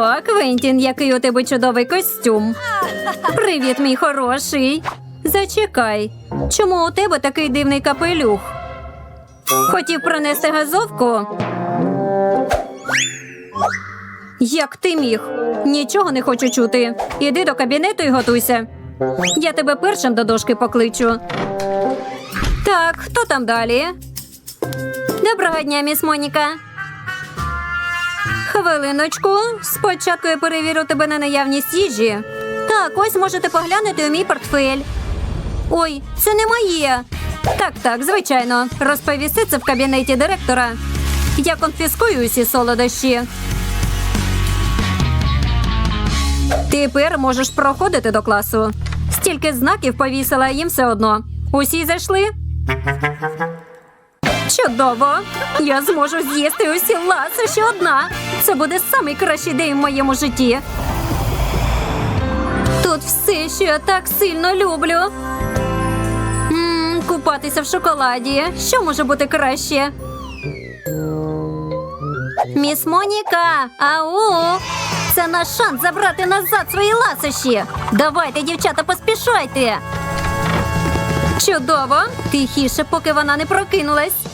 О, Квентін, який у тебе чудовий костюм. Привіт, мій хороший. Зачекай. Чому у тебе такий дивний капелюх? Хотів принести газовку? Як ти міг? Нічого не хочу чути. Іди до кабінету і готуйся. Я тебе першим до дошки покличу. Так, хто там далі? Доброго дня, міс Моніка. Хвилиночку. Спочатку я перевірю тебе на наявність їжі. Так, ось можете поглянути у мій портфель. Ой, це не моє. Так, так, звичайно. Розповісти це в кабінеті директора. Я конфіскую усі солодощі. Тепер можеш проходити до класу. Стільки знаків повісила їм все одно. Усі зайшли? Чудово! Я зможу з'їсти усі ласощі одна. Це буде самий кращий день в моєму житті. Тут все, що я так сильно люблю. м купатися в шоколаді. Що може бути краще? Міс Моніка, ау! Це наш шанс забрати назад свої ласощі. Давайте, дівчата, поспішайте. Чудово! Тихіше, поки вона не прокинулась.